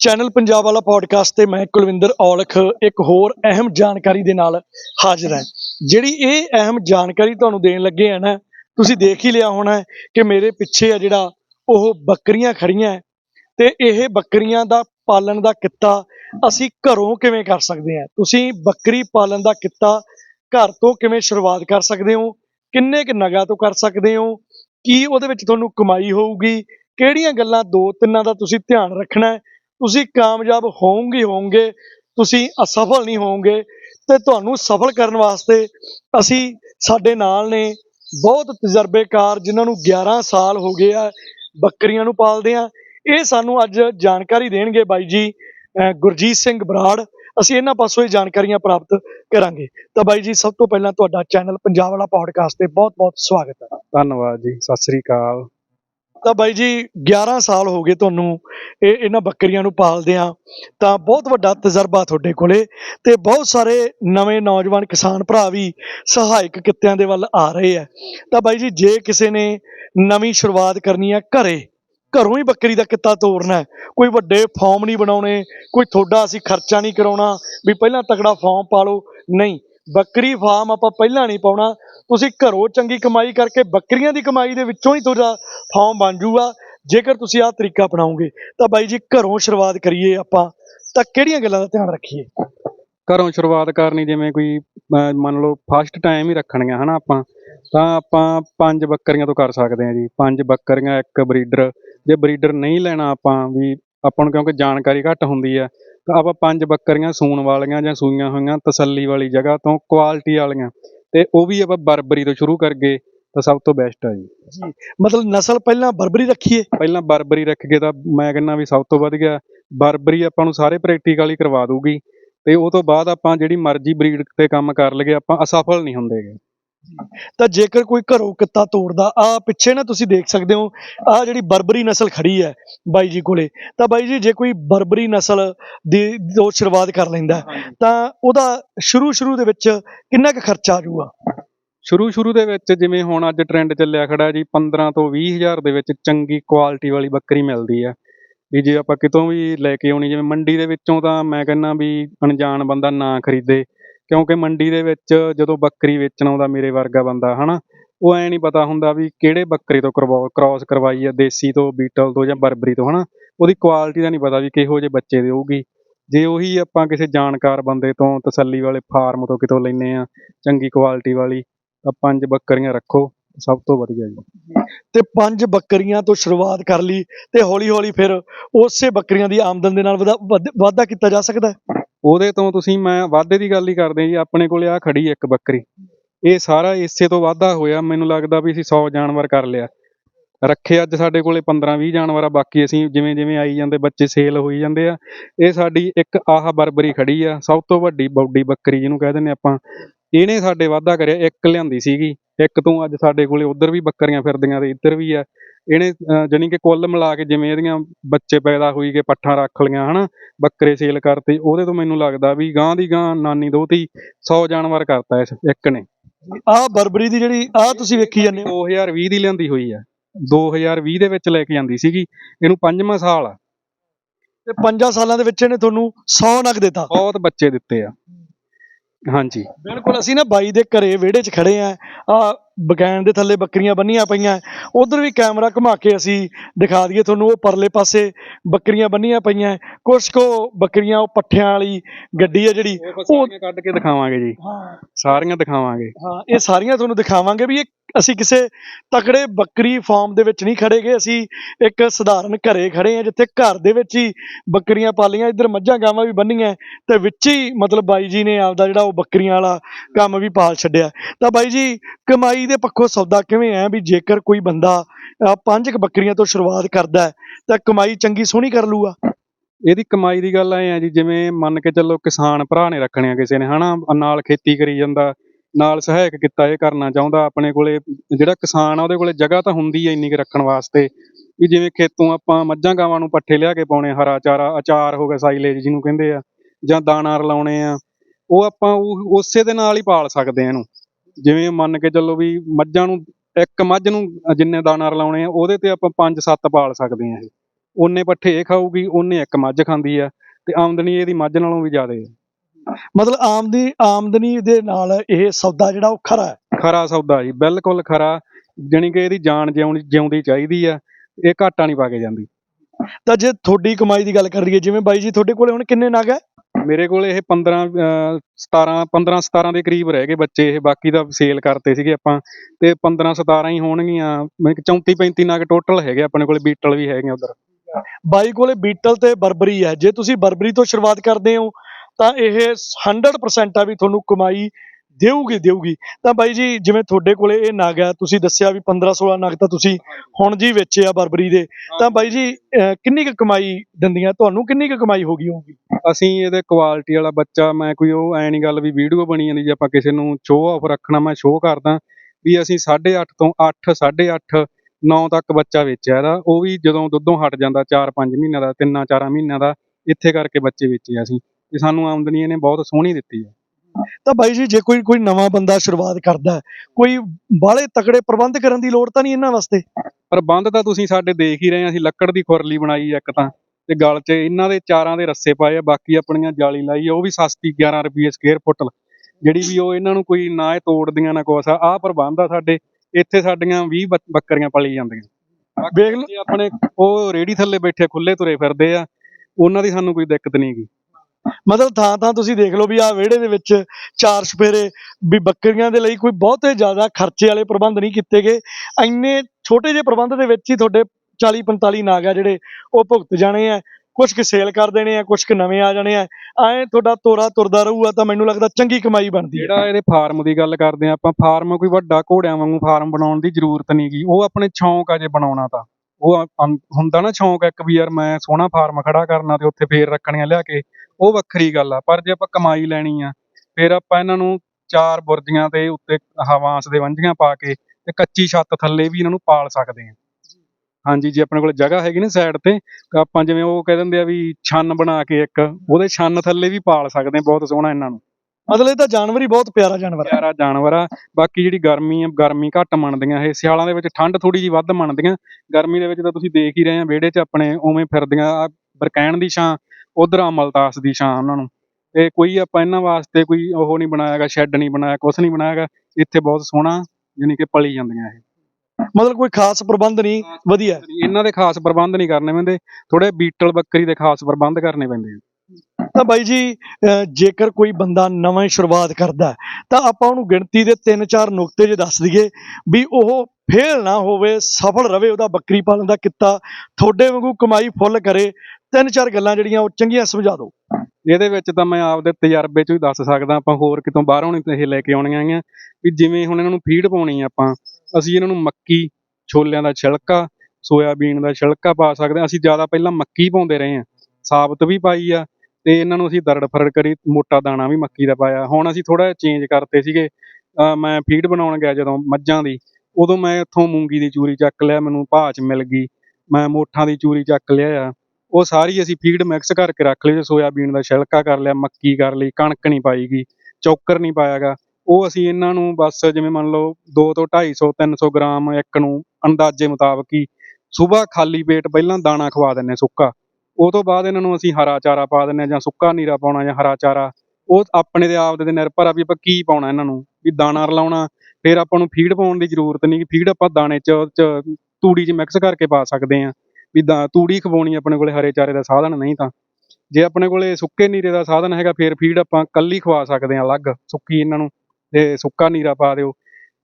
Channel Punjab ਵਾਲਾ podcast ਤੇ ਮੈਂ ਕੁਲਵਿੰਦਰ ਔਲਖ ਇੱਕ ਹੋਰ ਅਹਿਮ ਜਾਣਕਾਰੀ ਦੇ ਨਾਲ ਹਾਜ਼ਰ ਹਾਂ। ਜਿਹੜੀ ਇਹ ਅਹਿਮ ਜਾਣਕਾਰੀ ਤੁਹਾਨੂੰ ਦੇਣ ਲੱਗੇ ਆ ਨਾ, ਤੁਸੀਂ ਦੇਖ ਹੀ ਲਿਆ ਹੋਣਾ ਕਿ ਮੇਰੇ ਪਿੱਛੇ ਆ ਜਿਹੜਾ ਉਹ ਬੱਕਰੀਆਂ ਖੜੀਆਂ ਹੈ ਤੇ ਇਹ ਬੱਕਰੀਆਂ ਦਾ ਪਾਲਣ ਦਾ ਕਿੱਤਾ ਅਸੀਂ ਘਰੋਂ ਕਿਵੇਂ ਕਰ ਸਕਦੇ ਹਾਂ? ਤੁਸੀਂ ਬੱਕਰੀ ਪਾਲਣ ਦਾ ਕਿੱਤਾ ਘਰ ਤੋਂ ਕਿਵੇਂ ਸ਼ੁਰੂਆਤ ਕਰ ਸਕਦੇ ਹੋ? ਕਿੰਨੇ ਕੁ ਨਗਾਂ ਤੋਂ ਕਰ ਸਕਦੇ ਹੋ? ਕੀ ਉਹਦੇ ਵਿੱਚ ਤੁਹਾਨੂੰ ਕਮਾਈ ਹੋਊਗੀ? ਕਿਹੜੀਆਂ ਗੱਲਾਂ ਦੋ ਤਿੰਨਾਂ ਦਾ ਤੁਸੀਂ ਧਿਆਨ ਰੱਖਣਾ ਹੈ? ਤੁਸੀਂ ਕਾਮਯਾਬ ਹੋਵੋਗੇ ਹੋਵੋਗੇ, ਤੁਸੀਂ ਅਸਫਲ ਨਹੀਂ ਹੋਵੋਗੇ ਤੇ ਤੁਹਾਨੂੰ ਸਫਲ ਕਰਨ ਵਾਸਤੇ ਅਸੀਂ ਸਾਡੇ ਨਾਲ ਨੇ ਬਹੁਤ ਤਜਰਬੇਕਾਰ ਜਿਨ੍ਹਾਂ ਨੂੰ 11 ਸਾਲ ਹੋ ਗਏ ਆ, ਬੱਕਰੀਆਂ ਨੂੰ ਪਾਲਦੇ ਆ। ਇਹ ਸਾਨੂੰ ਅੱਜ ਜਾਣਕਾਰੀ ਦੇਣਗੇ ਬਾਈ ਜੀ ਗੁਰਜੀਤ ਸਿੰਘ ਬਰਾੜ। ਅਸੀਂ ਇਹਨਾਂ ਪਾਸੋਂ ਇਹ ਜਾਣਕਾਰੀਆਂ ਪ੍ਰਾਪਤ ਕਰਾਂਗੇ। ਤਾਂ ਬਾਈ ਜੀ, ਸਭ ਤੋਂ ਪਹਿਲਾਂ ਤੁਹਾਡਾ ਚੈਨਲ ਪੰਜਾਬ ਵਾਲਾ ਪੋਡਕਾਸਟ ਤੇ ਬਹੁਤ-ਬਹੁਤ ਸਵਾਗਤ ਹੈ। ਧੰਨਵਾਦ ਜੀ, ਸਤਿ ਸ੍ਰੀ ਅਕਾਲ। ਤਾਂ ਬਾਈ ਜੀ 11 ਸਾਲ ਹੋ ਗਏ ਤੁਹਾਨੂੰ ਇਹ ਇਹਨਾਂ ਬੱਕਰੀਆਂ ਨੂੰ ਪਾਲਦੇ ਆ। ਤਾਂ ਬਹੁਤ ਵੱਡਾ ਤਜਰਬਾ ਤੁਹਾਡੇ ਕੋਲੇ ਤੇ ਬਹੁਤ ਸਾਰੇ ਨਵੇਂ ਨੌਜਵਾਨ ਕਿਸਾਨ ਭਰਾ ਵੀ ਸਹਾਇਕ ਕਿੱਤਿਆਂ ਦੇ ਵੱਲ ਆ ਰਹੇ ਆ ਤਾਂ ਬਾਈ ਜੀ, ਜੇ ਕਿਸੇ ਨੇ ਨਵੀਂ ਸ਼ੁਰੂਆਤ ਕਰਨੀ ਆ ਘਰੇ, ਘਰੋਂ ਹੀ ਬੱਕਰੀ ਦਾ ਕਿੱਤਾ ਤੋਰਨਾ ਕੋਈ ਵੱਡੇ ਫਾਰਮ ਨਹੀਂ ਬਣਾਉਣੇ, ਕੋਈ ਤੁਹਾਡਾ ਅਸੀਂ ਖਰਚਾ ਨਹੀਂ ਕਰਾਉਣਾ, ਵੀ ਪਹਿਲਾਂ ਤਕੜਾ ਫਾਰਮ ਪਾ ਲਓ। ਨਹੀਂ ਬੱਕਰੀ ਫਾਰਮ ਆਪਾਂ ਪਹਿਲਾਂ ਨਹੀਂ ਪਾਉਣਾ। ਤੁਸੀਂ ਘਰੋਂ ਚੰਗੀ ਕਮਾਈ ਕਰਕੇ ਬੱਕਰੀਆਂ ਦੀ ਕਮਾਈ ਦੇ ਵਿੱਚੋਂ ਹੀ ਤੁਹਾਡਾ ਫਾਰਮ ਬਣ ਜਾਊਗਾ। ਜੇਕਰ ਤੁਸੀਂ ਆਹ ਤਰੀਕਾ ਅਪਣਾਓਗੇ, ਤਾਂ ਬਾਈ ਜੀ ਘਰੋਂ ਸ਼ੁਰੂਆਤ ਕਰੀਏ ਆਪਾਂ। ਤਾਂ ਕਿਹੜੀਆਂ ਗੱਲਾਂ ਦਾ ਧਿਆਨ ਰੱਖੀਏ? ਘਰੋਂ ਸ਼ੁਰੂਆਤ ਕਰਨੀ, ਜਿਵੇਂ ਕੋਈ ਮੰਨ ਲਓ ਫਸਟ ਟਾਈਮ ਹੀ ਰੱਖਣੀਆਂ, ਹਨਾ ਆਪਾਂ। ਤਾਂ ਆਪਾਂ ਪੰਜ ਬੱਕਰੀਆਂ ਤੋਂ ਕਰ ਸਕਦੇ ਹਾਂ ਜੀ। ਪੰਜ ਬੱਕਰੀਆਂ, ਇੱਕ ਬਰੀਡਰ ਜੇ ਬਰੀਡਰ ਨਹੀਂ ਲੈਣਾ ਆਪਾਂ, ਵੀ ਆਪਾਂ ਨੂੰ ਕਿਉਂਕਿ ਜਾਣਕਾਰੀ ਘੱਟ ਹੁੰਦੀ ਆ ਤਾਂ ਆਪਾਂ ਪੰਜ ਬੱਕਰੀਆਂ ਸੂਣ ਵਾਲੀਆਂ ਜਾਂ ਸੂਈਆਂ ਹੋਈਆਂ ਤਸੱਲੀ ਵਾਲੀ ਜਗ੍ਹਾ ਤੋਂ ਕੁਆਲਿਟੀ ਵਾਲੀਆਂ। ਤੇ ਉਹ ਵੀ ਆਪਾਂ ਬਰਬਰੀ ਤੋਂ ਸ਼ੁਰੂ ਕਰਗੇ ਤਾਂ ਸਭ ਤੋਂ ਬੈਸਟ ਆ ਜੀ। ਜੀ ਮਤਲਬ ਨਸਲ ਪਹਿਲਾਂ ਬਰਬਰੀ ਰੱਖੀਏ? ਪਹਿਲਾਂ ਬਰਬਰੀ ਰੱਖ ਕੇ ਤਾਂ ਮੈਂ ਕਹਿੰਦਾ ਵੀ ਸਭ ਤੋਂ ਵਧੀਆ ਬਰਬਰੀ ਆਪਾਂ ਨੂੰ ਸਾਰੇ ਪ੍ਰੈਕਟੀਕਲ ਹੀ ਕਰਵਾ ਦੂਗੀ ਤੇ ਉਹ ਤੋਂ ਬਾਅਦ ਆਪਾਂ ਜਿਹੜੀ ਮਰਜ਼ੀ ਬਰੀਡ ਤੇ ਕੰਮ ਕਰ ਲਈਏ ਆਪਾਂ ਅਸਫਲ ਨਹੀਂ ਹੁੰਦੇਗੇ ਤਾਂ ਜੇਕਰ ਕੋਈ ਘਰੋਂ ਕਿੱਤਾ ਤੋੜਦਾ ਆ ਪਿੱਛੇ ਨਾ ਤੁਸੀਂ ਦੇਖ ਸਕਦੇ ਹੋ ਆ ਜਿਹੜੀ ਬਰਬਰੀ ਨਸਲ ਖੜੀ ਹੈ ਬਾਈ ਜੀ ਕੋਲੇ ਤਾਂ ਬਾਈ ਜੀ ਜੇ ਕੋਈ ਬਰਬਰੀ ਨਸਲ ਦੀ ਤੋਂ ਸ਼ੁਰੂਆਤ ਕਰ ਲੈਂਦਾ ਹੈ, ਤਾਂ ਉਹਦਾ ਸ਼ੁਰੂ ਸ਼ੁਰੂ ਦੇ ਵਿੱਚ ਕਿੰਨਾ ਕੁ ਖਰਚਾ ਆ ਜਾਊਗਾ? ਸ਼ੁਰੂ ਸ਼ੁਰੂ ਦੇ ਵਿੱਚ ਜਿਵੇਂ ਹੁਣ ਅੱਜ ਟ੍ਰੈਂਡ ਚੱਲਿਆ ਖੜਾ ਜੀ 15 ਤੋਂ 20 ਹਜ਼ਾਰ ਦੇ ਵਿੱਚ ਚੰਗੀ ਕੁਆਲਿਟੀ ਵਾਲੀ ਬੱਕਰੀ ਮਿਲਦੀ ਆ ਵੀ ਜੇ ਆਪਾਂ ਕਿਤੋਂ ਵੀ ਲੈ ਕੇ ਆਉਣੀ ਜਿਵੇਂ ਮੰਡੀ ਦੇ ਵਿੱਚੋਂ ਤਾਂ ਮੈਂ ਕਹਿੰਦਾ ਵੀ ਅਣਜਾਣ ਬੰਦਾ ਨਾ ਖਰੀਦੇ ਕਿਉਂਕਿ ਮੰਡੀ ਦੇ ਵਿੱਚ ਜਦੋਂ ਬੱਕਰੀ ਵੇਚਣ ਆਉਂਦਾ ਮੇਰੇ ਵਰਗਾ ਬੰਦਾ, ਹਨਾ? ਉਹ ਐ ਨਹੀਂ ਪਤਾ ਹੁੰਦਾ ਵੀ ਕਿਹੜੇ ਬੱਕਰੀ ਤੋਂ ਕ੍ਰਾਸ ਕਰਵਾਈ ਆ, ਦੇਸੀ ਤੋਂ, ਬੀਟਲ ਤੋਂ ਜਾਂ ਬਰਬਰੀ ਤੋਂ, ਹਨਾ? ਉਹਦੀ ਕੁਆਲਿਟੀ ਦਾ ਨਹੀਂ ਪਤਾ ਵੀ ਕਿਹੋ ਜਿਹੇ ਬੱਚੇ ਦੇਊਗੀ ਜੇ ਉਹੀ ਆਪਾਂ ਕਿਸੇ ਜਾਣਕਾਰ ਬੰਦੇ ਤੋਂ ਤਸੱਲੀ ਵਾਲੇ ਫਾਰਮ ਤੋਂ ਕਿਤੋਂ ਲੈਨੇ ਆ, ਚੰਗੀ ਕੁਆਲਿਟੀ ਵਾਲੀ, ਤਾਂ ਪੰਜ ਬੱਕਰੀਆਂ ਰੱਖੋ, ਸਭ ਤੋਂ ਵਧੀਆ ਜੀ। ਤੇ ਪੰਜ ਬੱਕਰੀਆਂ ਤੋਂ ਸ਼ੁਰੂਆਤ ਕਰ ਲਈ ਤੇ ਹੌਲੀ ਹੌਲੀ ਫਿਰ ਉਸੇ ਬੱਕਰੀਆਂ ਦੀ ਆਮਦਨ ਦੇ ਨਾਲ ਵਧਾ- ਵਧ- ਵਾਧਾ ਕੀਤਾ ਜਾ ਸਕਦਾ ਹੈ। ਉਹਦੇ ਤੋਂ ਤੁਸੀਂ ਮੈਂ ਵਾਧੇ ਦੀ ਗੱਲ ਹੀ ਕਰਦੇ ਜੀ, ਆਪਣੇ ਕੋਲੇ ਆ ਖੜੀ ਇੱਕ ਬੱਕਰੀ। ਇਹ ਸਾਰਾ ਇਸੇ ਤੋਂ ਵਾਧਾ ਹੋਇਆ, ਮੈਨੂੰ ਲੱਗਦਾ ਵੀ ਅਸੀਂ 100 ਜਾਨਵਰ ਕਰ ਲਿਆ। ਰੱਖੇ ਅੱਜ ਸਾਡੇ ਕੋਲੇ 15 20 ਜਾਨਵਰ ਆ, ਬਾਕੀ ਅਸੀਂ ਜਿਵੇਂ ਜਿਵੇਂ ਆਈ ਜਾਂਦੇ, ਬੱਚੇ ਸੇਲ ਹੋਈ ਜਾਂਦੇ ਆ। ਇਹ ਸਾਡੀ ਇੱਕ ਆਹ ਬਰਬਰੀ ਖੜੀ ਆ, ਸਭ ਤੋਂ ਵੱਡੀ ਬੌਡੀ ਬੱਕਰੀ ਜਿਹਨੂੰ ਕਹਿ ਦਿੰਦੇ ਆਪਾਂ। ਇਹਨੇ ਸਾਡੇ ਵਾਧਾ ਕਰਿਆ, ਇੱਕ ਲਿਆਂਦੀ ਸੀਗੀ। ਇੱਕ ਤੋਂ ਅੱਜ ਸਾਡੇ ਕੋਲੇ ਉਧਰ ਵੀ ਬੱਕਰੀਆਂ ਫਿਰਦੀਆਂ ਤੇ ਇੱਧਰ ਵੀ ਆ। ਇਹਨੇ ਜਾਣੀ ਕਿ ਕੁੱਲ ਮਿਲਾ ਕੇ ਜਿਵੇਂ ਇਹਦੀਆਂ ਬੱਚੇ ਪੈਦਾ ਹੋਈ ਗਏ ਪੱਠਾਂ ਰੱਖ ਲਈਆਂ ਹਨਾ ਬੱਕਰੇ ਸੇਲ ਕਰਤੇ ਉਹਦੇ ਤੋਂ ਮੈਨੂੰ ਲੱਗਦਾ ਵੀ ਗਾਂ ਦੀ ਗਾਂ ਨਾਨੀ ਦੋਤੀ 100 ਜਾਨਵਰ ਕਰਤਾ ਇਸ ਇੱਕ ਨੇ। ਆਹ ਬਰਬਰੀ ਦੀ ਜਿਹੜੀ ਆਹ ਤੁਸੀਂ ਵੇਖੀ ਜਾਂਦੇ ਹੋ। 2020 ਦੀ ਲਿਆਂਦੀ ਹੋਈ ਆ। 2020 ਦੇ ਵਿੱਚ ਲੈ ਕੇ ਜਾਂਦੀ ਸੀਗੀ। ਇਹਨੂੰ ਪੰਜਵਾਂ ਸਾਲ ਆ। ਤੇ ਪੰਜਾਂ ਸਾਲਾਂ ਦੇ ਵਿੱਚ ਇਹਨੇ ਤੁਹਾਨੂੰ 100 ਨਗ ਦਿੱਤਾ। ਬਹੁਤ ਬੱਚੇ ਦਿੱਤੇ ਆ। ਹਾਂਜੀ। ਬਿਲਕੁਲ ਅਸੀਂ ਨਾ ਬਾਈ ਦੇ ਘਰੇ ਵਿਹੜੇ 'ਚ ਖੜੇ ਆ। ਆ ਬਗੈਨ ਦੇ ਥੱਲੇ ਬੱਕਰੀਆਂ ਬੰਨੀਆਂ ਪਈਆਂ। ਉਧਰ ਵੀ ਕੈਮਰਾ ਘੁਮਾ ਕੇ ਅਸੀਂ ਦਿਖਾ ਦਈਏ ਤੁਹਾਨੂੰ ਉਹ ਪਰਲੇ ਪਾਸੇ ਬੱਕਰੀਆਂ ਬੰਨੀਆਂ ਪਈਆਂ। ਕੁਛ ਕੋ ਬੱਕਰੀਆਂ ਉਹ ਪੱਠਿਆਂ ਵਾਲੀ ਗੱਡੀ ਆ ਜਿਹੜੀ ਉਹ ਕੱਢ ਕੇ ਦਿਖਾਵਾਂਗੇ ਜੀ। ਹਾਂ। ਸਾਰੀਆਂ ਦਿਖਾਵਾਂਗੇ। ਹਾਂ ਇਹ ਸਾਰੀਆਂ ਤੁਹਾਨੂੰ ਦਿਖਾਵਾਂਗੇ ਵੀ ਇਹ ਅਸੀਂ ਕਿਸੇ ਤਕੜੇ ਬੱਕਰੀ ਫਾਰਮ ਦੇ ਵਿੱਚ ਨਹੀਂ ਖੜੇਗੇ ਅਸੀਂ ਇੱਕ ਸਧਾਰਨ ਘਰੇ ਖੜੇ ਆ ਜਿੱਥੇ ਘਰ ਦੇ ਵਿੱਚ ਹੀ ਬੱਕਰੀਆਂ ਪਾਲੀਆਂ। ਇੱਧਰ ਮੱਝਾਂ ਗਾਵਾਂ ਵੀ ਬੰਨੀਆਂ ਤੇ ਵਿੱਚ ਹੀ ਮਤਲਬ ਬਾਈ ਜੀ ਨੇ ਆਪਦਾ ਜਿਹੜਾ ਉਹ ਬੱਕਰੀਆਂ ਵਾਲਾ ਕੰਮ ਵੀ ਪਾਲ ਛੱਡਿਆ। ਤਾਂ ਬਾਈ ਜੀ ਕਮਾਈ ਦੇ ਪੱਖੋਂ ਸੌਦਾ ਕਿਵੇਂ ਹੈ ਵੀ ਜੇਕਰ ਕੋਈ ਬੰਦਾ ਅਹ, ਪੰਜ ਕੁ ਬੱਕਰੀਆਂ ਤੋਂ ਸ਼ੁਰੂਆਤ ਕਰਦਾ ਹੈ ਤਾਂ ਕਮਾਈ ਚੰਗੀ ਸੋਹਣੀ ਕਰ ਲੂਗਾ ਇਹਦੀ ਕਮਾਈ ਦੀ ਗੱਲ ਐ ਆ ਜੀ ਜਿਵੇਂ ਮੰਨ ਕੇ ਚੱਲੋ ਕਿਸਾਨ ਭਰਾ ਨੇ ਰੱਖਣੀਆਂ ਕਿਸੇ ਨੇ ਹਨਾ? ਨਾਲ ਖੇਤੀ ਕਰੀ ਜਾਂਦਾ ਨਾਲ ਸਹਾਇਕ ਕੀਤਾ ਇਹ ਕਰਨਾ ਚਾਹੁੰਦਾ ਆਪਣੇ ਕੋਲੇ ਜਿਹੜਾ ਕਿਸਾਨ ਆ ਉਹਦੇ ਕੋਲੇ ਜਗ੍ਹਾ ਤਾਂ ਹੁੰਦੀ ਐ ਇੰਨੀ ਕੁ ਰੱਖਣ ਵਾਸਤੇ ਵੀ ਜਿਵੇਂ ਖੇਤੋਂ ਆਪਾਂ ਮੱਝਾਂ ਗਾਵਾਂ ਨੂੰ ਪੱਠੇ ਲਿਆ ਕੇ ਪਾਉਣੇ ਹਰਾ ਚਾਰਾ ਅਚਾਰ ਹੋ ਗਿਆ ਸਾਈਲੇਜ ਜਿਹਨੂੰ ਕਹਿੰਦੇ ਆ ਜਾਂ ਦਾਣਾ ਰਲਾਉਣੇ ਆ ਉਹ ਆਪਾਂ ਉਹ ਉਸੇ ਦੇ ਨਾਲ ਹੀ ਪਾਲ ਸਕਦੇ ਆ ਇਹਨੂੰ। ਜਿਵੇਂ ਮੰਨ ਕੇ ਚੱਲੋ ਵੀ ਮੱਝਾਂ ਨੂੰ ਇੱਕ ਮੱਝ ਨੂੰ ਜਿੰਨੇ ਦਾਣਾ ਰਲਾਉਣੇ ਆ ਉਹਦੇ ਤੇ ਆਪਾਂ 5-7 ਪਾਲ ਸਕਦੇ ਆ ਇਹ। ਉਹਨੇ ਪੱਠੇ ਇਹ ਖਾਊਗੀ ਉਹਨੇ ਇੱਕ ਮੱਝ ਖਾਂਦੀ ਆ ਤੇ ਆਮਦਨੀ ਇਹਦੀ ਮੱਝ ਨਾਲੋਂ ਵੀ ਜ਼ਿਆਦਾ ਹੈ ਮਤਲਬ ਆਮਦੀ ਆਮਦਨੀ ਦੇ ਨਾਲ ਇਹ ਸੌਦਾ ਜਿਹੜਾ ਉਹ ਖਰਾ ਹੈ? ਖਰਾ ਸੌਦਾ ਜੀ ਬਿਲਕੁਲ ਖਰਾ। ਜਾਣੀ ਕਿ ਇਹਦੀ ਜਾਨ ਜਿਉਣੀ ਜਿਉਂਦੀ ਚਾਹੀਦੀ ਆ ਇਹ ਘਾਟਾ ਨਹੀਂ ਪਾ ਕੇ ਜਾਂਦੀ। ਤਾਂ ਜੇ ਤੁਹਾਡੀ ਕਮਾਈ ਦੀ ਗੱਲ ਕਰ ਲਈਏ ਜਿਵੇਂ ਬਾਈ ਜੀ ਤੁਹਾਡੇ ਕੋਲੇ ਹੁਣ ਕਿੰਨੇ ਨਗ ਹੈ? ਮੇਰੇ ਕੋਲ ਇਹ 15 ਅਹ 17 15 17 ਦੇ ਕਰੀਬ ਰਹਿ ਗਏ ਬੱਚੇ ਇਹ, ਬਾਕੀ ਤਾਂ ਸੇਲ ਕਰਤੇ ਸੀਗੇ ਆਪਾਂ ਤੇ 15 17 ਹੀ ਹੋਣਗੀਆਂ। ਮੈਂ 34 35 ਨਗ ਟੋਟਲ ਹੈਗੇ, ਆਪਣੇ ਕੋਲ ਬੀਟਲ ਵੀ ਹੈਗੇ ਉਧਰ। ਬਾਈ ਕੋਲੇ ਬੀਟਲ ਤੇ ਬਰਬਰੀ ਹੈ। ਜੇ ਤੁਸੀਂ ਬਰਬਰੀ ਤੋਂ ਸ਼ੁਰੂਆਤ ਕਰਦੇ ਹੋ, ਤਾਂ ਇਹ 100% ਆ ਵੀ ਤੁਹਾਨੂੰ ਕਮਾਈ ਦੇਊਗੀ ਦੇਊਗੀ। ਤਾਂ ਬਾਈ ਜੀ, ਜਿਵੇਂ ਤੁਹਾਡੇ ਕੋਲੇ ਇਹ ਨਗ ਹੈ ਤੁਸੀਂ ਦੱਸਿਆ ਵੀ 15 16 ਨਗ ਤਾਂ ਤੁਸੀਂ ਹੁਣ ਜੀ ਵੇਚੇ ਆ ਬਰਬਰੀ ਦੇ। ਤਾਂ ਬਾਈ ਜੀ, ਅਹ, ਕਿੰਨੀ ਕੁ ਕਮਾਈ ਦਿੰਦੀਆਂ? ਤੁਹਾਨੂੰ ਕਿੰਨੀ ਕੁ ਕਮਾਈ ਹੋ ਗਈ ਹੋਊਗੀ? ਅਸੀਂ ਇਹਦੇ ਕੁਆਲਿਟੀ ਵਾਲਾ ਬੱਚਾ, ਮੈਂ ਕੋਈ ਉਹ ਐ ਨਹੀਂ ਗੱਲ ਵੀ ਵੀਡੀਓ ਬਣੀ ਜਾਂਦੀ ਜੇ ਆਪਾਂ ਕਿਸੇ ਨੂੰ ਸ਼ੋਅ ਆਫ ਰੱਖਣਾ, ਮੈਂ ਸ਼ੋਅ ਕਰਦਾ ਵੀ ਅਸੀਂ 8.5 ਤੋਂ 8 8.5 9 ਤੱਕ ਬੱਚਾ ਵੇਚਿਆ ਇਹਦਾ। ਉਹ ਵੀ ਜਦੋਂ ਦੁੱਧੋਂ ਹਟ ਜਾਂਦਾ 4-5 ਮਹੀਨਿਆਂ ਦਾ 3-4 ਮਹੀਨਿਆਂ ਦਾ, ਇੱਥੇ ਕਰਕੇ ਬੱਚੇ ਵੇਚੇ ਅਸੀਂ। ਤੇ ਸਾਨੂੰ ਆਮਦਨੀ ਇਹਨੇ ਬਹੁਤ ਸੋਹਣੀ ਦਿੱਤੀ ਹੈ ਤਾਂ ਬਾਈ ਜੀ ਜੇ ਕੋਈ ਕੋਈ ਨਵਾਂ ਬੰਦਾ ਸ਼ੁਰੂਆਤ ਕਰਦਾ ਕੋਈ ਬਾਹਲੇ ਤਕੜੇ ਪ੍ਰਬੰਧ ਕਰਨ ਦੀ ਲੋੜ ਤਾਂ ਨਹੀਂ ਇਹਨਾਂ ਵਾਸਤੇ? ਪ੍ਰਬੰਧ ਤਾਂ ਤੁਸੀਂ ਸਾਡੇ ਦੇਖ ਹੀ ਰਹੇ ਆ ਅਸੀਂ ਲੱਕੜ ਦੀ ਖੁਰਲੀ ਬਣਾਈ ਇੱਕ ਤਾਂ ਤੇ ਗਲ 'ਚ ਇਹਨਾਂ ਦੇ ਚਾਰਾਂ ਦੇ ਰੱਸੇ ਪਾਏ ਆ ਬਾਕੀ ਆਪਣੀਆਂ ਜਾਲੀ ਲਾਈ ਆ ਉਹ ਵੀ ਸਸਤੀ 11 ਰੁਪਏ ਸਕੁਅਰ ਫੁੱਟ ਜਿਹੜੀ ਵੀ ਉਹ ਇਹਨਾਂ ਨੂੰ ਕੋਈ ਨਾ ਇਹ ਤੋੜਦੀਆਂ ਨਾ ਕੁਛ ਆ ਆਹ ਪ੍ਰਬੰਧ ਆ ਸਾਡੇ ਇੱਥੇ ਸਾਡੀਆਂ 20 ਬੱਕ- ਬੱਕਰੀਆਂ ਪਲੀ ਜਾਂਦੀਆਂ। ਵੇਖ ਲਓ। ਜੇ ਆਪਣੇ ਉਹ ਰੇੜੀ ਥੱਲੇ ਬੈਠੇ ਖੁੱਲੇ ਤੁਰੇ ਫਿਰਦੇ ਆ ਉਹਨਾਂ ਦੀ ਸਾਨੂੰ ਕੋਈ ਦਿੱਕਤ ਨਹੀਂ ਗੀ ਮਤਲਬ ਥਾਂ ਥਾਂ ਤੁਸੀਂ ਦੇਖ ਲਓ ਵੀ ਆਹ ਵਿਹੜੇ ਦੇ ਵਿੱਚ ਚਾਰ ਸਪੇਰੇ ਵੀ ਬੱਕਰੀਆਂ ਦੇ ਲਈ ਕੋਈ ਬਹੁਤੇ ਜ਼ਿਆਦਾ ਖਰਚੇ ਵਾਲੇ ਪ੍ਰਬੰਧ ਨਹੀਂ ਕੀਤੇ ਗਏ। ਇੰਨੇ ਛੋਟੇ ਜਿਹੇ ਪ੍ਰਬੰਧ ਦੇ ਵਿੱਚ ਹੀ ਤੁਹਾਡੇ 40 45 ਨਾਗ ਆ ਜਿਹੜੇ ਉਹ ਭੁਗਤ ਜਾਣੇ ਆ। ਕੁਝ ਕੁ ਸੇਲ ਕਰ ਦੇਣੇ ਆ ਕੁਝ ਕੁ ਨਵੇਂ ਆ ਜਾਣੇ ਆ। ਐਂ ਤੁਹਾਡਾ ਤੋਰਾ ਤੁਰਦਾ ਰਹੂਗਾ ਤਾਂ ਮੈਨੂੰ ਲੱਗਦਾ ਚੰਗੀ ਕਮਾਈ ਬਣਦੀ ਜਿਹੜਾ ਇਹਦੇ ਫਾਰਮ ਦੀ ਗੱਲ ਕਰਦੇ ਆ, ਆਪਾਂ ਫਾਰਮ ਕੋਈ ਵੱਡਾ ਘੋੜਿਆਂ ਵਾਂਗੂ ਫਾਰਮ ਬਣਾਉਣ ਦੀ ਜ਼ਰੂਰਤ ਨਹੀਂ ਗੀ ਉਹ ਆਪਣੇ ਸ਼ੌਂਕ ਆ ਜੇ ਬਣਾਉਣਾ ਤਾਂ। ਉਹ ਅੰ- ਹੁੰਦਾ ਨਾ ਸ਼ੌਂਕ ਇੱਕ ਵੀ ਯਾਰ ਮੈਂ ਸੋਹਣਾ ਫਾਰਮ ਖੜਾ ਕਰਨਾ ਤੇ ਉੱਥੇ ਫੇਰ ਰੱਖਣੀਆਂ ਲਿਆ ਕੇ ਉਹ ਵੱਖਰੀ ਗੱਲ ਆ। ਪਰ ਜੇ ਆਪਾਂ ਕਮਾਈ ਲੈਣੀ ਆ ਫਿਰ ਆਪਾਂ ਇਹਨਾਂ ਨੂੰ ਚਾਰ ਬੁਰਜੀਆਂ ਤੇ ਉੱਤੇ ਹਵਾਂਸ ਦੇ ਵੰਝੀਆਂ ਪਾ ਕੇ ਤੇ ਕੱਚੀ ਛੱਤ ਥੱਲੇ ਵੀ ਇਹਨਾਂ ਨੂੰ ਪਾਲ ਸਕਦੇ ਆ। ਹਾਂਜੀ ਜੇ ਆਪਣੇ ਕੋਲ ਜਗ੍ਹਾ ਹੈਗੀ ਨਾ ਸਾਈਡ ਤੇ ਤਾਂ ਆਪਾਂ ਜਿਵੇਂ ਉਹ ਕਹਿ ਦਿੰਦੇ ਆ ਵੀ ਛੰਨ ਬਣਾ ਕੇ ਇੱਕ ਉਹਦੇ ਛੰਨ ਥੱਲੇ ਵੀ ਪਾਲ ਸਕਦੇ ਆ ਬਹੁਤ ਸੋਹਣਾ ਇਹਨਾਂ ਨੂੰ। ਮਤਲਬ ਇਹ ਤਾਂ ਜਾਨਵਰ ਹੀ ਬਹੁਤ ਪਿਆਰਾ ਜਾਨਵਰ ਹੈ ਪਿਆਰਾ ਜਾਨਵਰ ਆ। ਬਾਕੀ ਜਿਹੜੀ ਗਰਮੀ ਆ ਗਰਮੀ ਘੱਟ ਮੰਨਦੀਆਂ ਇਹ। ਸਿਆਲਾਂ ਦੇ ਵਿੱਚ ਠੰਡ ਥੋੜੀ ਜੀ ਵੱਧ ਮੰਨਦੀਆਂ। ਗਰਮੀ ਦੇ ਵਿੱਚ ਤਾਂ ਤੁਸੀਂ ਦੇਖ ਹੀ ਰਹੇ ਆ ਵਿਹੜੇ 'ਚ ਆਪਣੇ ਉਵੇਂ ਫਿਰਦੀਆਂ। ਆ ਬਰਕੈਣ ਦੀ ਛਾਂ ਉਧਰ ਆ ਮਲਤਾਸ ਦੀ ਛਾਂ ਉਹਨਾਂ ਨੂੰ। ਤੇ ਕੋਈ ਆਪਾਂ ਇਹਨਾਂ ਵਾਸਤੇ ਕੋਈ ਉਹ ਨਹੀਂ ਬਣਾਇਆਗਾ ਸ਼ੈੱਡ ਨਹੀਂ ਬਣਾਇਆ ਕੁਛ ਨਹੀਂ ਬਣਾਇਆਗਾ। ਇੱਥੇ ਬਹੁਤ ਸੋਹਣਾ ਯਾਨੀ ਕਿ ਪਲੀ ਜਾਂਦੀਆਂ ਇਹ। ਮਤਲਬ ਕੋਈ ਖਾਸ ਪ੍ਰਬੰਧ ਨਹੀਂ ਵਧੀਆ। ਇਹਨਾਂ ਦੇ ਖਾਸ ਪ੍ਰਬੰਧ ਨਹੀਂ ਕਰਨੇ ਪੈਂਦੇ। ਥੋੜੇ ਬੀਟਲ ਬੱਕਰੀ ਦੇ ਖਾਸ ਪ੍ਰਬੰਧ ਕਰਨੇ ਪੈਂਦੇ ਆ। ਤਾਂ ਬਾਈ ਜੀ, ਅਹ, ਜੇਕਰ ਕੋਈ ਬੰਦਾ ਨਵਾਂ ਹੀ ਸ਼ੁਰੂਆਤ ਕਰਦਾ ਤਾਂ ਆਪਾਂ ਉਹਨੂੰ ਗਿਣਤੀ ਦੇ ਤਿੰਨ ਚਾਰ ਨੁਕਤੇ ਜੇ ਦੱਸ ਦਈਏ ਵੀ ਉਹ ਫੇਲ ਨਾ ਹੋਵੇ, ਸਫਲ ਰਵੇ ਉਹਦਾ ਬੱਕਰੀ ਪਾਲਣ ਦਾ ਕਿੱਤਾ, ਤੁਹਾਡੇ ਵਾਂਗੂ ਕਮਾਈ ਫੁੱਲ ਕਰੇ, ਤਿੰਨ ਚਾਰ ਗੱਲਾਂ ਜਿਹੜੀਆਂ ਉਹ ਚੰਗੀਆਂ ਸਮਝਾ ਦਿਓ। ਇਹਦੇ ਵਿੱਚ ਤਾਂ ਮੈਂ ਆਪਦੇ ਤਜਰਬੇ ਚੋਂ ਹੀ ਦੱਸ ਸਕਦਾ, ਆਪਾਂ ਹੋਰ ਕਿਤੋਂ ਬਾਹਰੋਂ ਨਹੀਂ ਇਹ ਲੈ ਕੇ ਆਉਣੀਆਂ ਹੈਗੀਆਂ, ਵੀ ਜਿਵੇਂ ਹੁਣ ਇਹਨਾਂ ਨੂੰ ਫੀਡ ਪਾਉਣੀ ਆ ਆਪਾਂ, ਅਸੀਂ ਇਹਨਾਂ ਨੂੰ ਮੱਕੀ, ਛੋਲਿਆਂ ਦਾ ਛਿਲਕਾ, ਸੋਇਆਬੀਨ ਦਾ ਛਿਲਕਾ ਪਾ ਸਕਦੇ ਹਾਂ, ਅਸੀਂ ਜ਼ਿਆਦਾ ਪਹਿਲਾਂ ਮੱਕੀ ਪਾਉਂਦੇ ਰਹੇ ਹਾਂ, ਸਾਬਤ ਵੀ ਪਾਈ ਆ ਤੇ ਇਹਨਾਂ ਨੂੰ ਅਸੀਂ ਦਰੜ ਫਰੜ ਕਰੀ, ਮੋਟਾ ਦਾਣਾ ਵੀ ਮੱਕੀ ਦਾ ਪਾਇਆ। ਹੁਣ ਅਸੀਂ ਥੋੜਾ ਚੇਂਜ ਕਰਤੇ ਸੀਗੇ। ਮੈਂ ਫੀਡ ਬਣਾਉਣ ਗਿਆ ਜਦੋਂ ਮੱਝਾਂ ਦੀ। ਉਦੋਂ ਮੈਂ ਇੱਥੋਂ ਮੂੰਗੀ ਦੀ ਚੂਰੀ ਚੱਕ ਲਿਆ, ਮੈਨੂੰ ਭਾਅ 'ਚ ਮਿਲ ਗਈ। ਮੈਂ ਮੋਠਾਂ ਦੀ ਚੂਰੀ ਚੱਕ ਲਿਆ। ਉਹ ਸਾਰੀ ਅਸੀਂ ਫੀਡ ਮਿਕਸ ਕਰਕੇ ਰੱਖ ਲਈ ਸੋਇਆਬੀਨ ਦਾ ਛਿਲਕਾ ਕਰ ਲਿਆ, ਮੱਕੀ ਕਰ ਲਈ, ਕਣਕ ਨਹੀਂ ਪਾਈਗੀ ਚੌਕਰ ਨਹੀਂ ਪਾਇਆਗਾ ਉਹ ਅਸੀਂ ਇਹਨਾਂ ਨੂੰ ਬਸ ਜਿਵੇਂ ਮੰਨ ਲਓ 2 ਤੋਂ 250 300 ਗ੍ਰਾਮ ਇੱਕ ਨੂੰ ਅੰਦਾਜ਼ੇ ਮੁਤਾਬਕ ਹੀ ਸਵੇਰ ਖਾਲੀ ਪੇਟ ਪਹਿਲਾਂ ਦਾਣਾ ਖਵਾ ਦਿੰਨੇ ਸੁੱਕਾ। ਉਹ ਤੋਂ ਬਾਅਦ ਇਹਨਾਂ ਨੂੰ ਅਸੀਂ ਹਰਾ ਚਾਰਾ ਪਾ ਦਿੰਨੇ ਜਾਂ ਸੁੱਕਾ ਨੀਰਾ ਪਾਉਣਾ ਜਾਂ ਹਰਾ ਚਾਰਾ। ਉਹ ਆਪਣੇ ਦੇ ਆਪ ਦੇ ਤੇ ਨਿਰਭਰ ਆ ਵੀ ਆਪਾਂ ਕੀ ਪਾਉਣਾ ਇਹਨਾਂ ਨੂੰ। ਵੀ ਦਾਣਾ ਰਲਾਉਣਾ, ਫਿਰ ਆਪਾਂ ਨੂੰ ਫੀਡ ਪਾਉਣ ਦੀ ਜ਼ਰੂਰਤ ਨਹੀਂ। ਫੀਡ ਆਪਾਂ ਦਾਣੇ ਚ ਤੂੜੀ ਚ ਮਿਕਸ ਕਰਕੇ ਪਾ ਸਕਦੇ ਆ ਵੀ ਦਾ, ਤੂੜੀ ਖਵਾਉਣੀ ਆਪਣੇ ਕੋਲੇ ਹਰੇ ਚਾਰੇ ਦਾ ਸਾਧਨ ਨਹੀਂ ਤਾਂ। ਜੇ ਆਪਣੇ ਕੋਲੇ ਸੁੱਕੇ ਨੀਰੇ ਦਾ ਸਾਧਨ ਹੈਗਾ, ਫਿਰ ਫੀਡ ਆਪਾਂ ਕੱਲੀ ਖਵਾ ਸਕਦੇ ਆ ਅਲੱਗ, ਸੁੱਕੀ ਇਹਨਾਂ ਨੂੰ। ਤੇ ਸੁੱਕਾ ਨੀਰਾ ਪਾ ਦਿਓ।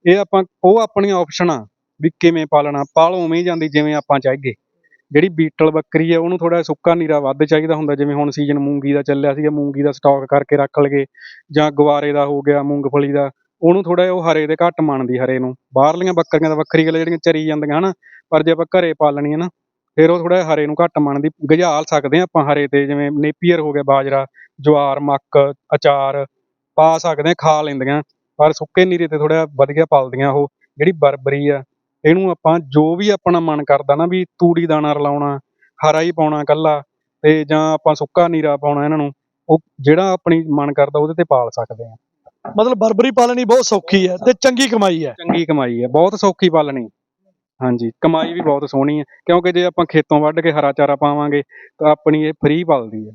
ਇਹ ਆਪਾਂ, ਉਹ ਆਪਣੀਆਂ ਆਪਸ਼ਨ ਆ ਵੀ ਕਿਵੇਂ ਪਾਲਣਾ। ਪਾਲ ਉਵੇਂ ਜਾਂਦੀ, ਜਿਵੇਂ ਆਪਾਂ ਚਾਹੀਏ। ਜਿਹੜੀ ਬੀਟਲ ਬੱਕਰੀ ਹੈ, ਉਹਨੂੰ ਥੋੜਾ ਸੁੱਕਾ ਨੀਰਾ ਵੱਧ ਚਾਹੀਦਾ ਹੁੰਦਾ, ਜਿਵੇਂ ਹੁਣ ਸੀਜ਼ਨ ਮੂੰਗੀ ਦਾ ਚੱਲਿਆ ਸੀਗਾ, ਮੂੰਗੀ ਦਾ ਸਟਾਕ ਕਰਕੇ ਰੱਖ ਲਗੇ, ਜਾਂ ਗਵਾਰੇ ਦਾ ਹੋ ਗਿਆ, ਮੂੰਗਫਲੀ ਦਾ, ਉਹਨੂੰ ਥੋੜਾ ਉਹ ਹਰੇ ਦੇ ਘੱਟ ਮੰਨਦੀ ਹਰੇ ਨੂੰ। ਬਾਹਰਲੀਆਂ ਬੱਕਰੀਆਂ ਦਾ ਵੱਖਰੀ ਗੱਲ ਜਿਹੜੀਆਂ ਚਰੀ ਜਾਂਦੀਆਂ ਹਨਾ, ਪਰ ਜੇ ਆਪਾਂ ਘਰੇ ਪਾਲਣੀਆਂ ਨਾ, ਫਿਰ ਉਹ ਥੋੜਾ ਹਰੇ ਨੂੰ ਘੱਟ ਮੰਨਦੀ ਗਝਾਲ ਸਕਦੇ ਆ ਆਪਾਂ ਹਰੇ ਤੇ, ਜਿਵੇਂ ਨੇਪੀਅਰ ਹੋ ਗਿਆ ਬਾਜਰਾ, ਜਵਾਰ, ਮੱਕ, ਅਚਾਰ, ਪਾ ਸਕਦੇ ਆ ਖਾ ਲੈਂਦੀਆਂ, ਪਰ ਸੁੱਕੇ ਨੀਰੇ ਤੇ ਥੋੜਾ ਵਧੀਆ ਪਲਦੀਆਂ ਉਹ, ਜਿਹੜੀ ਬਰਬਰੀ ਆ ਇਹਨੂੰ ਆਪਾਂ ਜੋ ਵੀ ਆਪਣਾ ਮਨ ਕਰਦਾ ਨਾ ਵੀ ਤੂੜੀ ਦਾਣਾ ਰਲਾਉਣਾ ਹਰਾ ਹੀ ਪਾਉਣਾ ਕੱਲਾ ਤੇ ਜਾਂ ਆਪਾਂ ਸੁੱਕਾ ਨੀਰਾ ਪਾਉਣਾ ਇਹਨਾਂ ਨੂੰ ਉਹ ਜਿਹੜਾ ਆਪਣੀ ਮਨ ਕਰਦਾ ਉਹਦੇ ਤੇ ਪਾਲ ਸਕਦੇ ਆ ਮਤਲਬ ਬਰਬਰੀ ਪਾਲਣੀ ਬਹੁਤ ਸੌਖੀ ਹੈ ਤੇ ਚੰਗੀ ਕਮਾਈ ਹੈ। ਚੰਗੀ ਕਮਾਈ ਹੈ ਬਹੁਤ ਸੌਖੀ ਪਾਲਣੀ। ਹਾਂਜੀ ਕਮਾਈ ਵੀ ਬਹੁਤ ਸੋਹਣੀ ਹੈ ਕਿਉਂਕਿ ਜੇ ਆਪਾਂ ਖੇਤੋਂ ਵੱਢ ਕੇ ਹਰਾ ਚਾਰਾ ਪਾਵਾਂਗੇ ਤਾਂ ਆਪਣੀ ਇਹ ਫ੍ਰੀ ਪਲਦੀ ਹੈ।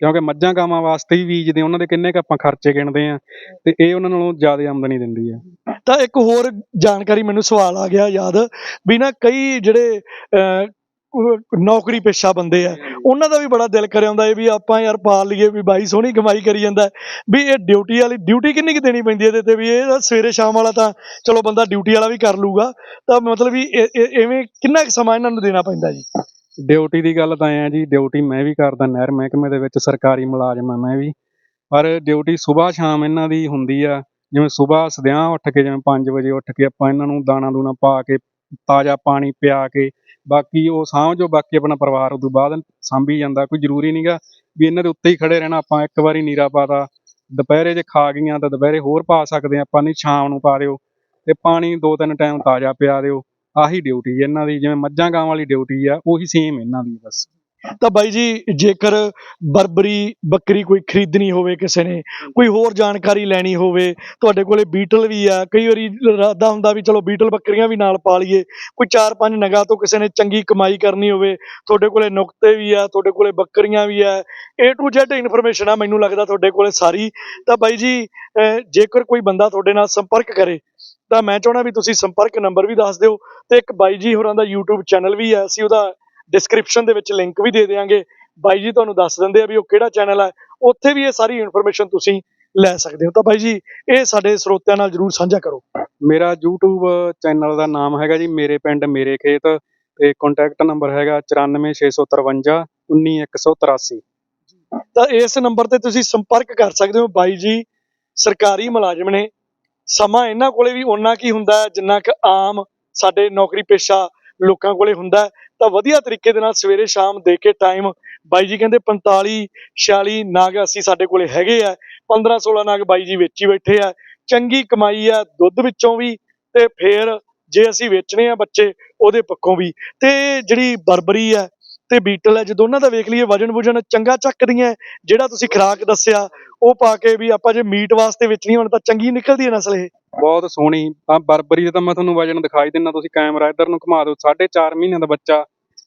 ਕਿਉਂਕਿ ਮੱਝਾਂ ਗਾਵਾਂ ਵਾਸਤੇ ਹੀ ਬੀਜਦੇ ਉਹਨਾਂ ਦੇ ਕਿੰਨੇ ਕੁ ਆਪਾਂ ਖਰਚੇ ਗਿਣਦੇ ਆ ਤੇ ਇਹ ਉਹਨਾਂ ਨਾਲੋਂ ਜ਼ਿਆਦਾ ਆਮਦਨੀ ਦਿੰਦੀ ਹੈ। ਤਾਂ ਇੱਕ ਹੋਰ ਜਾਣਕਾਰੀ ਮੈਨੂੰ ਸਵਾਲ ਆ ਗਿਆ ਯਾਦ ਵੀ ਨਾ ਕਈ ਜਿਹੜੇ ਅਹ, ਨੌਕਰੀ ਪੇਸ਼ਾ ਬੰਦੇ ਆ ਉਹਨਾਂ ਦਾ ਵੀ ਬੜਾ ਦਿਲ ਕਰਿਆ ਹੁੰਦਾ ਹੈ ਵੀ ਆਪਾਂ ਯਾਰ ਪਾਲ ਲਈਏ ਵੀ ਬਾਈ ਸੋਹਣੀ ਕਮਾਈ ਕਰੀ ਜਾਂਦਾ ਵੀ ਇਹ ਡਿਊਟੀ ਵਾਲੀ ਡਿਊਟੀ ਕਿੰਨੀ ਕੁ ਦੇਣੀ ਪੈਂਦੀ ਹੈ ਇਹਦੇ ਤੇ ਵੀ ਇਹ ਸਵੇਰੇ ਸ਼ਾਮ ਵਾਲਾ ਤਾਂ ਚਲੋ ਬੰਦਾ ਡਿਊਟੀ ਵਾਲਾ ਵੀ ਕਰ ਲੂਗਾ ਤਾਂ ਮਤਲਬ ਵੀ ਇਹ- ਐਵੇਂ ਕਿੰਨਾ ਕੁ ਸਮਾਂ ਇਹਨਾਂ ਨੂੰ ਦੇਣਾ ਪੈਂਦਾ ਜੀ? ਡਿਊਟੀ ਦੀ ਗੱਲ ਤਾਂ ਐ ਜੀ, ਡਿਊਟੀ ਮੈਂ ਵੀ ਕਰਦਾ ਨਹਿਰ ਮਹਿਕਮੇ ਦੇ ਵਿੱਚ, ਸਰਕਾਰੀ ਮੁਲਾਜ਼ਮ ਆ ਮੈਂ ਵੀ। ਪਰ ਡਿਊਟੀ ਸਵੇਰ ਸ਼ਾਮ ਇਹਨਾਂ ਦੀ ਹੁੰਦੀ ਆ, ਜਿਵੇਂ ਸਵੇਰ ਸਦਿਆਂ ਉੱਠ ਕੇ, ਜਿਵੇਂ 5 ਵਜੇ ਉੱਠ ਕੇ ਆਪਾਂ ਇਹਨਾਂ ਨੂੰ ਦਾਣਾ ਦੂਣਾ ਪਾ ਕੇ, ਤਾਜ਼ਾ ਪਾਣੀ ਪਿਆ ਕੇ, ਬਾਕੀ ਉਹ ਸਾਂਭ ਜੋ, ਬਾਕੀ ਆਪਣਾ ਪਰਿਵਾਰ ਉਦੋਂ ਬਾਅਦ ਸਾਂਭੀ ਜਾਂਦਾ, ਕੋਈ ਜ਼ਰੂਰੀ ਨਹੀਂਗਾ ਵੀ ਇਹਨਾਂ ਦੇ ਉੱਤੇ ਹੀ ਖੜੇ ਰਹਿਣਾ, ਆਪਾਂ ਇੱਕ ਵਾਰੀ ਨੀਰਾ ਪਾਤਾ ਦੁਪਹਿਰੇ ਜੇ ਖਾ ਗਈਆਂ ਤਾਂ ਦੁਪਹਿਰੇ ਹੋਰ ਪਾ ਸਕਦੇ ਆਪਾਂ ਨਹੀਂ ਸ਼ਾਮ ਨੂੰ ਪਾ ਦਿਓ, ਤੇ ਪਾਣੀ ਦੋ ਤਿੰਨ ਟਾਈਮ ਤਾਜ਼ਾ ਪਿਆ ਦਿਓ। ਆਹੀ ਡਿਊਟੀ ਇਹਨਾਂ ਦੀ, ਜਿਵੇਂ ਮੱਝਾਂ ਗਾਵਾਂ ਵਾਲੀ ਡਿਊਟੀ ਆ, ਉਹੀ ਸੇਮ ਇਹਨਾਂ ਦੀ ਬਸ। ਤਾਂ ਬਾਈ ਜੀ, ਜੇਕਰ ਬਰਬਰੀ ਬੱਕਰੀ ਕੋਈ ਖਰੀਦਣੀ ਹੋਵੇ ਕਿਸੇ ਨੇ, ਕੋਈ ਹੋਰ ਜਾਣਕਾਰੀ ਲੈਣੀ ਹੋਵੇ, ਤੁਹਾਡੇ ਕੋਲੇ ਬੀਟਲ ਵੀ ਆ, ਕਈ ਵਾਰੀ ਇਰਾਦਾ ਹੁੰਦਾ ਵੀ ਚਲੋ ਬੀਟਲ ਬੱਕਰੀਆਂ ਵੀ ਨਾਲ ਪਾ ਲਈਏ, ਕੋਈ ਚਾਰ ਪੰਜ ਨਗਾਂ ਤੋਂ ਕਿਸੇ ਨੇ ਚੰਗੀ ਕਮਾਈ ਕਰਨੀ ਹੋਵੇ, ਤੁਹਾਡੇ ਕੋਲੇ ਨੁਕਤੇ ਵੀ ਆ, ਤੁਹਾਡੇ ਕੋਲੇ ਬੱਕਰੀਆਂ ਵੀ ਆ, A to Z ਇਨਫੋਰਮੇਸ਼ਨ ਆ, ਮੈਨੂੰ ਲੱਗਦਾ ਤੁਹਾਡੇ ਕੋਲੇ ਸਾਰੀ। ਤਾਂ ਬਾਈ ਜੀ, ਅਹ ਜੇਕਰ ਕੋਈ ਬੰਦਾ ਤੁਹਾਡੇ ਨਾਲ ਸੰਪਰਕ ਕਰੇ ਤਾਂ ਮੈਂ ਚਾਹਣਾ ਵੀ ਤੁਸੀਂ ਸੰਪਰਕ ਨੰਬਰ ਵੀ ਦੱਸ ਦਿਓ ਤੇ ਇੱਕ ਬਾਈ ਜੀ ਹੋਰਾਂ ਦਾ YouTube ਚੈਨਲ ਵੀ ਹੈ ਅਸੀਂ ਉਹਦਾ ਡਿਸਕ੍ਰਿਪਸ਼ਨ ਦੇ ਵਿੱਚ ਲਿੰਕ ਵੀ ਦੇ ਦੇਵਾਂਗੇ ਬਾਈ ਜੀ ਤੁਹਾਨੂੰ ਦੱਸ ਦਿੰਦੇ ਆ ਵੀ ਉਹ ਕਿਹੜਾ ਚੈਨਲ ਹੈ ਉੱਥੇ ਵੀ ਇਹ ਸਾਰੀ ਇਨਫੋਰਮੇਸ਼ਨ ਤੁਸੀਂ ਲੈ ਸਕਦੇ ਹੋ। ਤਾਂ ਬਾਈ ਜੀ ਇਹ ਸਾਡੇ ਸਰੋਤਿਆਂ ਨਾਲ ਜਰੂਰ ਸਾਂਝਾ ਕਰੋ। ਮੇਰਾ YouTube ਚੈਨਲ ਦਾ ਨਾਮ ਹੈਗਾ ਜੀ ਮੇਰੇ ਪਿੰਡ ਮੇਰੇ ਖੇਤ ਤੇ ਕੰਟੈਕਟ ਨੰਬਰ ਹੈਗਾ 94653 19183 ਤਾਂ ਇਸ ਨੰਬਰ ਤੇ ਤੁਸੀਂ ਸੰਪਰਕ ਕਰ ਸਕਦੇ ਹੋ ਬਾਈ ਜੀ ਸਰਕਾਰੀ ਮੁਲਾਜ਼ਮ ਨੇ। ਸਮਾਂ ਇਹਨਾਂ ਕੋਲੇ ਵੀ ਓਨਾ ਕੀ ਹੁੰਦਾ ਹੈ, ਜਿੰਨਾ ਕਿ ਆਮ ਸਾਡੇ ਨੌਕਰੀ ਪੇਸ਼ਾ ਲੋਕਾਂ ਕੋਲੇ ਹੁੰਦਾ ਤਾਂ ਵਧੀਆ ਤਰੀਕੇ ਦੇ ਨਾਲ ਸਵੇਰੇ ਸ਼ਾਮ ਦੇ ਕੇ ਟਾਈਮ ਬਾਈ ਜੀ ਕਹਿੰਦੇ 45 46 ਨਾਗ ਅਸੀਂ ਸਾਡੇ ਕੋਲੇ ਹੈਗੇ ਆ। 15 16 ਨਾਗ ਬਾਈ ਜੀ ਵੇਚੀ ਬੈਠੇ ਆ। ਚੰਗੀ ਕਮਾਈ ਆ, ਦੁੱਧ ਵਿੱਚੋਂ ਵੀ ਤੇ ਫੇਰ ਜੇ ਅਸੀਂ ਵੇਚਣੇ ਆ ਬੱਚੇ ਉਹਦੇ ਪੱਖੋਂ ਵੀ। ਤੇ ਜਿਹੜੀ ਬਰਬਰੀ ਆ ਤੇ ਬੀਟਲ ਹੈ ਜੇ ਦੋਨਾਂ ਦਾ ਵੇਖ ਲਈਏ ਵਜਨ ਵੁਜਨ ਚੰਗਾ ਚੱਕਦੀਆਂ ਹੈ। ਜਿਹੜਾ ਤੁਸੀਂ ਖਰਾਕ ਦੱਸਿਆ, ਉਹ ਪਾ ਕੇ ਵੀ ਆਪਾਂ ਜੇ ਮੀਟ ਵਾਸਤੇ ਵੇਚਣੀ ਹੋਣ ਤਾਂ ਚੰਗੀ ਨਿਕਲਦੀ ਹੈ ਨਸਲ ਇਹ। ਬਹੁਤ ਸੋਹਣੀ। ਆ ਬਰਬਰੀ ਦਾ ਤਾਂ ਮੈਂ ਤੁਹਾਨੂੰ ਵਜਨ ਦਿਖਾਈ ਦਿੰਨਾ ਤੁਸੀਂ ਕੈਮਰਾ ਇੱਧਰ ਨੂੰ ਘੁਮਾ ਦਿਓ 4.5 ਮਹੀਨਿਆਂ ਦਾ ਬੱਚਾ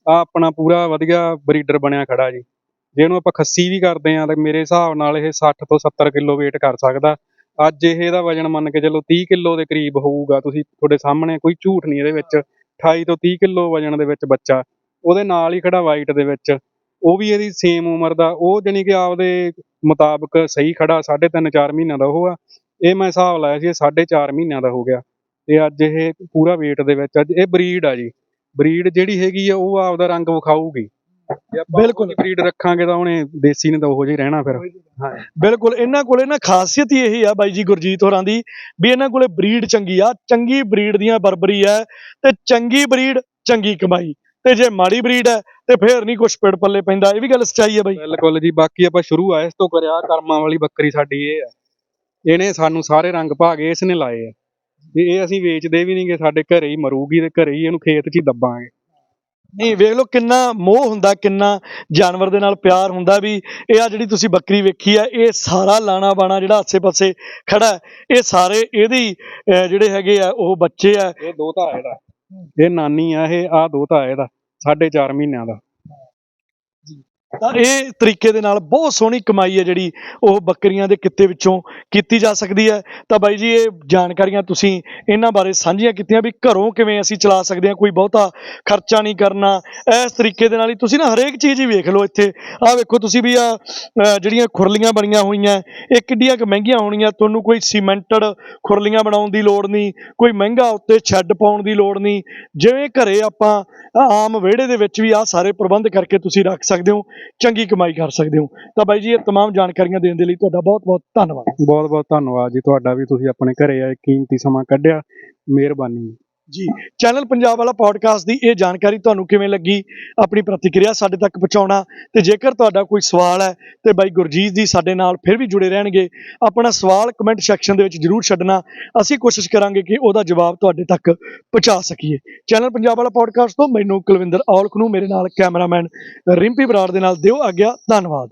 ਆ ਆਪਣਾ ਪੂਰਾ ਵਧੀਆ ਬਰੀਡਰ ਬਣਿਆ ਖੜਾ ਜੀ। ਜੇ ਇਹਨੂੰ ਆਪਾਂ ਖੱਸੀ ਵੀ ਕਰਦੇ ਆ ਤਾਂ ਮੇਰੇ ਹਿਸਾਬ ਨਾਲ ਇਹ 60 ਤੋਂ 70 ਕਿਲੋ weight ਕਰ ਸਕਦਾ। ਅੱਜ ਇਹ ਇਹਦਾ ਵਜਨ ਮੰਨ ਕੇ ਚੱਲੋ 30 ਕਿਲੋ ਦੇ ਕਰੀਬ ਹੋਊਗਾ, ਤੁਸੀਂ ਤੁਹਾਡੇ ਸਾਹਮਣੇ ਕੋਈ ਝੂਠ ਨਹੀਂ ਇਹਦੇ ਵਿੱਚ 28 ਤੋਂ 30 ਕਿਲੋ ਵਜਨ ਦੇ ਵਿੱਚ ਬੱਚਾ। ਉਹਦੇ ਨਾਲ ਹੀ ਖੜਾ ਵਾਈਟ ਦੇ ਵਿੱਚ। ਉਹ ਵੀ ਇਹਦੀ ਸੇਮ ਉਮਰ ਦਾ ਉਹ ਜਾਣੀ ਕਿ ਆਪਦੇ ਮੁਤਾਬਕ ਸਹੀ ਖੜਾ 3.5 4 ਮਹੀਨਿਆਂ ਦਾ ਉਹ ਆ। ਇਹ ਮੈਂ ਹਿਸਾਬ ਲਾਇਆ ਸੀ ਇਹ 4.5 ਮਹੀਨਿਆਂ ਦਾ ਹੋ ਗਿਆ। ਤੇ ਅੱਜ ਇਹ ਪੂਰਾ weight ਦੇ ਵਿੱਚ ਅੱਜ ਇਹ ਬਰੀਡ ਆ ਜੀ। ਬਰੀਡ ਜਿਹੜੀ ਹੈਗੀ ਆ ਉਹ ਆਪਦਾ ਰੰਗ ਵਿਖਾਊਗੀ। ਬਿਲਕੁਲ। ਬਰੀਡ ਰੱਖਾਂਗੇ ਤਾਂ ਉਹਨੇ ਦੇਸੀ ਨੇ ਤਾਂ ਉਹੋ ਜਿਹਾ ਰਹਿਣਾ ਫਿਰ। ਹਾਂ। ਬਿਲਕੁਲ ਇਹਨਾਂ ਕੋਲੇ ਨਾ ਖਾਸੀਅਤ ਹੀ ਇਹੀ ਆ ਬਾਈ ਜੀ ਗੁਰਜੀਤ ਹੋਰਾਂ ਦੀ ਵੀ ਇਹਨਾਂ ਕੋਲੇ ਬਰੀਡ ਚੰਗੀ ਆ। ਚੰਗੀ ਬਰੀਡ ਦੀਆਂ ਬਰਬਰੀ ਆ ਤੇ ਚੰਗੀ ਬਰੀਡ ਚੰਗੀ ਕਮਾਈ। ਤੇ ਜੇ ਮਾੜੀ ਬਰੀਡ ਹੈ ਤੇ ਫੇਰ ਨਹੀਂ ਕੁਛ ਪਿੜ ਪੱਲੇ ਪੈਂਦਾ ਇਹ ਵੀ ਗੱਲ ਸੱਚਾਈ ਆ ਬਾਈ। ਬਿਲਕੁਲ ਜੀ ਬਾਕੀ ਆਪਾਂ ਸ਼ੁਰੂ ਆ ਇਸ ਤੋਂ ਕਰਿਆ ਕਰਮਾਂ ਵਾਲੀ ਬੱਕਰੀ ਸਾਡੀ ਇਹ ਆ ਇਹਨੇ ਸਾਨੂੰ ਸਾਰੇ ਰੰਗ ਭਾਗੇ ਇਸ ਨੇ ਲਾਏ ਆ। ਵੀ ਇਹ ਅਸੀਂ ਵੇਚਦੇ ਵੀ ਨਹੀਂਗੇ ਸਾਡੇ ਘਰੇ ਹੀ ਮਰੂਗੀ ਤੇ ਘਰੇ ਹੀ ਇਹਨੂੰ ਖੇਤ 'ਚ ਹੀ ਦੱਬਾਂਗੇ। ਨਹੀਂ ਵੇਖ ਲਓ ਕਿੰਨਾ ਮੋਹ ਹੁੰਦਾ ਕਿੰਨਾ ਜਾਨਵਰ ਦੇ ਨਾਲ ਪਿਆਰ ਹੁੰਦਾ ਵੀ ਇਹ ਆ ਜਿਹੜੀ ਤੁਸੀਂ ਬੱਕਰੀ ਵੇਖੀ ਆ ਇਹ ਸਾਰਾ ਲਾਣਾ ਬਾਣਾ ਜਿਹੜਾ ਆਸੇ-ਪਾਸੇ ਖੜਾ ਹੈ, ਇਹ ਸਾਰੇ ਇਹਦੇ ਹੀ ਜਿਹੜੇ ਹੈਗੇ ਆ ਉਹ ਬੱਚੇ ਆ। ਇਹ ਦੋਤਾ ਇਹਦਾ ਇਹ ਨਾਨੀ ਆ ਇਹ ਆ ਦੋਤਾ ਇਹਦਾ 4.5 ਮਹੀਨਿਆਂ ਦਾ। ਤਾਂ ਇਹ ਤਰੀਕੇ ਦੇ ਨਾਲ ਬਹੁਤ ਸੋਹਣੀ ਕਮਾਈ ਹੈ ਜਿਹੜੀ ਉਹ ਬੱਕਰੀਆਂ ਦੇ ਕਿੱਤੇ ਵਿੱਚੋਂ ਕੀਤੀ ਜਾ ਸਕਦੀ ਹੈ। ਤਾਂ ਬਾਈ ਜੀ, ਇਹ ਜਾਣਕਾਰੀਆਂ ਤੁਸੀਂ ਇਹਨਾਂ ਬਾਰੇ ਸਾਂਝੀਆਂ ਕੀਤੀਆਂ ਵੀ ਘਰੋਂ ਕਿਵੇਂ ਅਸੀਂ ਚਲਾ ਸਕਦੇ ਹਾਂ, ਕੋਈ ਬਹੁਤਾ ਖਰਚਾ ਨਹੀਂ ਕਰਨਾ। ਇਸ ਤਰੀਕੇ ਦੇ ਨਾਲ ਹੀ ਤੁਸੀਂ ਨਾ ਹਰੇਕ ਚੀਜ਼ ਹੀ ਵੇਖ ਲਓ ਇੱਥੇ। ਆਹ ਵੇਖੋ ਤੁਸੀਂ ਵੀ ਆ ਜਿਹੜੀਆਂ ਖੁਰਲੀਆਂ ਬਣੀਆਂ ਹੋਈਆਂ, ਇਹ ਕਿੱਡੀਆਂ ਕੁ ਮਹਿੰਗੀਆਂ ਹੋਣੀਆਂ, ਤੁਹਾਨੂੰ ਕੋਈ ਸੀਮੈਂਟਡ ਖੁਰਲੀਆਂ ਬਣਾਉਣ ਦੀ ਲੋੜ ਨਹੀਂ, ਕੋਈ ਮਹਿੰਗਾ ਉੱਤੇ ਛੱਡ ਪਾਉਣ ਦੀ ਲੋੜ ਨਹੀਂ। ਜਿਵੇਂ ਘਰੇ ਆਪਾਂ ਆਮ ਵਿਹੜੇ ਦੇ ਵਿੱਚ ਵੀ ਆ ਸਾਰੇ ਪ੍ਰਬੰਧ ਕਰਕੇ ਤੁਸੀਂ ਰੱਖ ਸਕਦੇ ਹੋ। ਚੰਗੀ ਕਮਾਈ ਕਰ ਸਕਦੇ ਹੋ ਤਾਂ ਬਾਈ ਜੀ ਇਹ तमाम ਜਾਣਕਾਰੀਆਂ ਦੇਣ ਦੇ ਲਈ ਤੁਹਾਡਾ ਬਹੁਤ ਬਹੁਤ ਧੰਨਵਾਦ ਬਹੁਤ ਬਹੁਤ ਧੰਨਵਾਦ ਜੀ ਤੁਹਾਡਾ ਵੀ ਤੁਸੀਂ ਆਪਣੇ ਘਰੇ ਆਏ ਕੀਮਤੀ ਸਮਾਂ ਕੱਢਿਆ ਮਿਹਰਬਾਨੀ ਜੀ ਚੈਨਲ ਪੰਜਾਬ ਵਾਲਾ ਪੋਡਕਾਸਟ ਦੀ ਇਹ ਜਾਣਕਾਰੀ ਤੁਹਾਨੂੰ ਕਿਵੇਂ ਲੱਗੀ? ਆਪਣੀ ਪ੍ਰਤੀਕਿਰਿਆ ਸਾਡੇ ਤੱਕ ਪਹੁੰਚਾਉਣਾ। ਤੇ ਜੇਕਰ ਤੁਹਾਡਾ ਕੋਈ ਸਵਾਲ ਹੈ, ਤੇ ਬਾਈ ਗੁਰਜੀਤ ਜੀ ਸਾਡੇ ਨਾਲ ਫਿਰ ਵੀ ਜੁੜੇ ਰਹਿਣਗੇ। ਆਪਣਾ ਸਵਾਲ ਕਮੈਂਟ ਸੈਕਸ਼ਨ ਦੇ ਵਿੱਚ ਜਰੂਰ ਛੱਡਣਾ। ਅਸੀਂ ਕੋਸ਼ਿਸ਼ ਕਰਾਂਗੇ ਕਿ ਉਹਦਾ ਜਵਾਬ ਤੁਹਾਡੇ ਤੱਕ ਪਹੁੰਚਾ ਸਕੀਏ। ਚੈਨਲ ਪੰਜਾਬ ਵਾਲਾ ਪੋਡਕਾਸਟ ਤੋਂ ਮੈਨੂੰ ਕੁਲਵਿੰਦਰ ਔਲਖ ਨੂੰ, ਮੇਰੇ ਨਾਲ ਕੈਮਰਾਮੈਨ ਰਿੰਪੀ ਬਰਾੜ ਦੇ ਨਾਲ ਦਿਓ ਆਗਿਆ। ਧੰਨਵਾਦ।